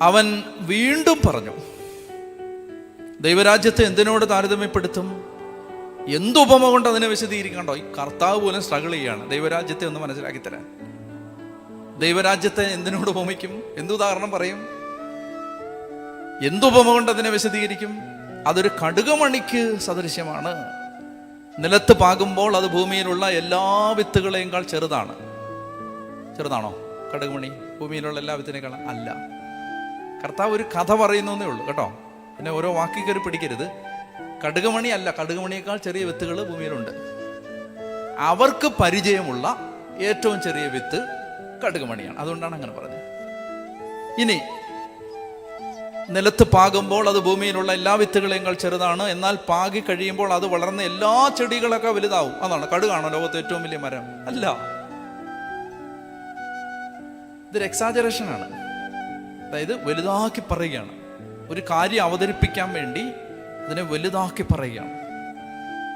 അവൻ വീണ്ടും പറഞ്ഞു ദൈവരാജ്യത്തെ എന്തിനോട് താരതമ്യപ്പെടുത്തും? എന്തുപമ കൊണ്ട് അതിനെ വിശദീകരിക്കണ്ടോ? ഈ കർത്താവ് പോലും സ്ട്രഗിൾ ചെയ്യാണ് ദൈവരാജ്യത്തെ ഒന്ന് മനസ്സിലാക്കി തരാൻ. ദൈവരാജ്യത്തെ എന്തിനോട് ഉപമിക്കും? എന്തുദാഹരണം പറയും? എന്തുപമ കൊണ്ട് അതിനെ വിശദീകരിക്കും? അതൊരു കടുകമണിക്ക് സദൃശ്യമാണ്. നിലത്ത് പാകുമ്പോൾ അത് ഭൂമിയിലുള്ള എല്ലാ വിത്തുകളെയും ചെറുതാണ്. ചെറുതാണോ? കടുകുമണി ഭൂമിയിലുള്ള എല്ലാ വിത്തിനേക്കാളും അല്ല. കർത്താവ് ഒരു കഥ പറയുന്നേ ഉള്ളൂ കേട്ടോ? പിന്നെ ഓരോ വാക്കി കയറി പിടിക്കരുത്. കടുകുമണി അല്ല കടുകുമണിയേക്കാൾ ചെറിയ വിത്തുകൾ ഭൂമിയിലുണ്ട്. അവർക്ക് പരിചയമുള്ള ഏറ്റവും ചെറിയ വിത്ത് കടുകുമണിയാണ്. അതുകൊണ്ടാണ് അങ്ങനെ പറഞ്ഞത്. ഇനി നിലത്ത് പാകുമ്പോൾ അത് ഭൂമിയിലുള്ള എല്ലാ വിത്തുകളെയും ചെറുതാണ്. എന്നാൽ പാകി കഴിയുമ്പോൾ അത് വളർന്ന എല്ലാ ചെടികളൊക്കെ വലുതാവും. അതാണ് കടുകാണോ ലോകത്തെ ഏറ്റവും വലിയ മരം? അല്ല. ഇതൊരു എക്സാജറേഷൻ ആണ്. അതായത് വലുതാക്കി പറയുകയാണ്. ഒരു കാര്യം അവതരിപ്പിക്കാൻ വേണ്ടി അതിനെ വലുതാക്കി പറയുകയാണ്.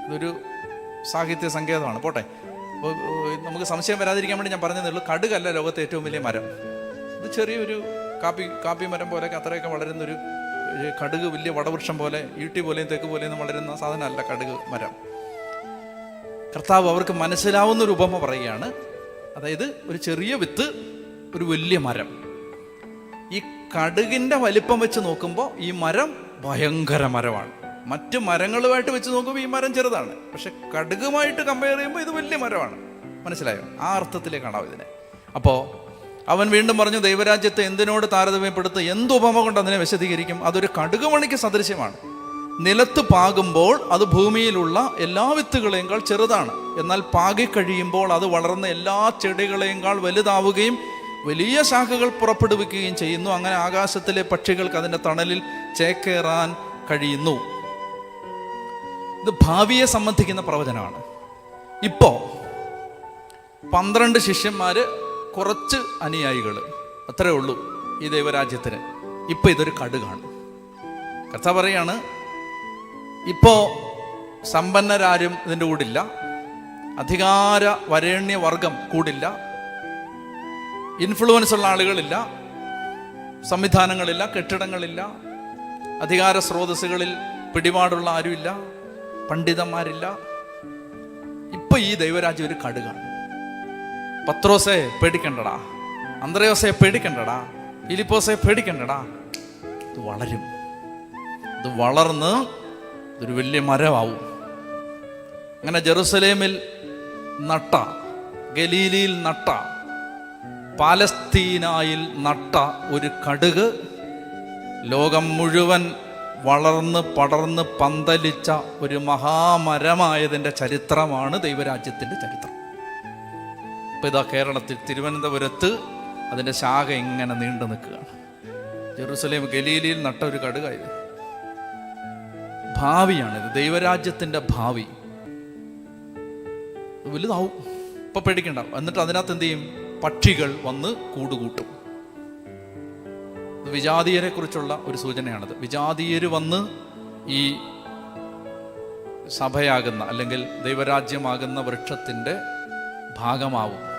ഇതൊരു സാഹിത്യ സങ്കേതമാണ്. പോട്ടെ. നമുക്ക് സംശയം വരാതിരിക്കാൻ വേണ്ടി ഞാൻ പറഞ്ഞതേ ഉള്ളൂ. കടുകല്ല ലോകത്തെ ഏറ്റവും വലിയ മരം. ഇത് ചെറിയൊരു കാപ്പി കാപ്പി മരം പോലെ അത്രയൊക്കെ വളരുന്നൊരു കടുക് വലിയ വടവൃക്ഷം പോലെ ഈട്ടി പോലെയും തെക്ക് പോലെയും വളരുന്ന സാധനമല്ല കടുക് മരം. കർത്താവ് അവർക്ക് മനസ്സിലാവുന്ന ഒരു ഉപമ പറയുകയാണ്. അതായത് ഒരു ചെറിയ വിത്ത് ഒരു വലിയ മരം. ഈ കടുകിന്റെ വലിപ്പം വെച്ച് നോക്കുമ്പോൾ ഈ മരം ഭയങ്കര മരമാണ്. മറ്റ് മരങ്ങളുമായിട്ട് വെച്ച് നോക്കുമ്പോൾ ഈ മരം ചെറുതാണ്. പക്ഷെ കടുകുമായിട്ട് കമ്പയർ ചെയ്യുമ്പോൾ ഇത് വലിയ മരമാണ്. മനസ്സിലായോ? ആ അർത്ഥത്തിലേക്കാണോ ഇതിനെ. അപ്പോൾ അവൻ വീണ്ടും പറഞ്ഞു ദൈവരാജ്യത്തെ എന്തിനോട് താരതമ്യപ്പെടുത്ത് എന്ത് ഉപമ കൊണ്ട് അതിനെ വിശദീകരിക്കും? അതൊരു കടുകുമണിക്ക് സദൃശ്യമാണ്. നിലത്ത് പാകുമ്പോൾ അത് ഭൂമിയിലുള്ള എല്ലാ വിത്തുകളെക്കാൾ ചെറുതാണ്. എന്നാൽ പാകിക്കഴിയുമ്പോൾ അത് വളർന്ന എല്ലാ ചെടികളെക്കാൾ വലുതാവുകയും വലിയ ശാഖകൾ പുറപ്പെടുവിക്കുകയും ചെയ്യുന്നു. അങ്ങനെ ആകാശത്തിലെ പക്ഷികൾക്ക് അതിന്റെ തണലിൽ ചേക്കേറാൻ കഴിയുന്നു. ഇത് ഭാവിയെ സംബന്ധിക്കുന്ന പ്രവചനമാണ്. ഇപ്പോൾ പന്ത്രണ്ട് ശിഷ്യന്മാർ കുറച്ച് അനുയായികൾ അത്രേ ഉള്ളൂ ഈ ദൈവരാജ്യത്തിന്. ഇപ്പൊ ഇതൊരു കടുകാണ്. കഥ പറയാണ് ഇപ്പോ സമ്പന്നരാരും ഇതിന്റെ കൂടില്ല. അധികാര വരേണ്യ വർഗം കൂടില്ല. ഇൻഫ്ലുവൻസ് ഉള്ള ആളുകളില്ല. സംവിധാനങ്ങളില്ല കെട്ടിടങ്ങളില്ല അധികാര സ്രോതസ്സുകളിൽ പിടിപാടുള്ള ആരുമില്ല പണ്ഡിതന്മാരില്ല. ഇപ്പൊ ഈ ദൈവരാജ്യം ഒരു കടുകാണ് പത്രോസെ പേടിക്കണ്ടടാ. അന്ത്രയോസെ പേടിക്കണ്ടടാ. ഫിലിപ്പോസെ പേടിക്കണ്ടടാ. ഇത് വളരും. ഇത് വളർന്ന് ഇതൊരു വലിയ മരമാവും. അങ്ങനെ ജെറുസലേമിൽ നട്ട ഗലീലിയിൽ നട്ട പാലസ്തീനായിൽ നട്ട ഒരു കടുക് ലോകം മുഴുവൻ വളർന്ന് പടർന്ന് പന്തലിച്ച ഒരു മഹാമരമായതിന്റെ ചരിത്രമാണ് ദൈവരാജ്യത്തിന്റെ ചരിത്രം. ഇപ്പം ഇതാ കേരളത്തിൽ തിരുവനന്തപുരത്ത് അതിന്റെ ശാഖ ഇങ്ങനെ നീണ്ടു നിൽക്കുകയാണ്. ജെറുസലേം ഗലീലിയിൽ നട്ട ഒരു കടുകായത്. ഭാവിയാണിത്. ദൈവരാജ്യത്തിന്റെ ഭാവി. വലുതാവും. ഇപ്പം പേടിക്കണ്ട. എന്നിട്ട് അതിനകത്ത് എന്ത് ചെയ്യും? പക്ഷികൾ വന്ന് കൂടുകൂട്ടും. വിജാതീയരെ കുറിച്ചുള്ള ഒരു സൂചനയാണത്. വിജാതീയർ വന്ന് ഈ സഭയാകുന്ന അല്ലെങ്കിൽ ദൈവരാജ്യമാകുന്ന വൃക്ഷത്തിന്റെ ഭാഗമാവും.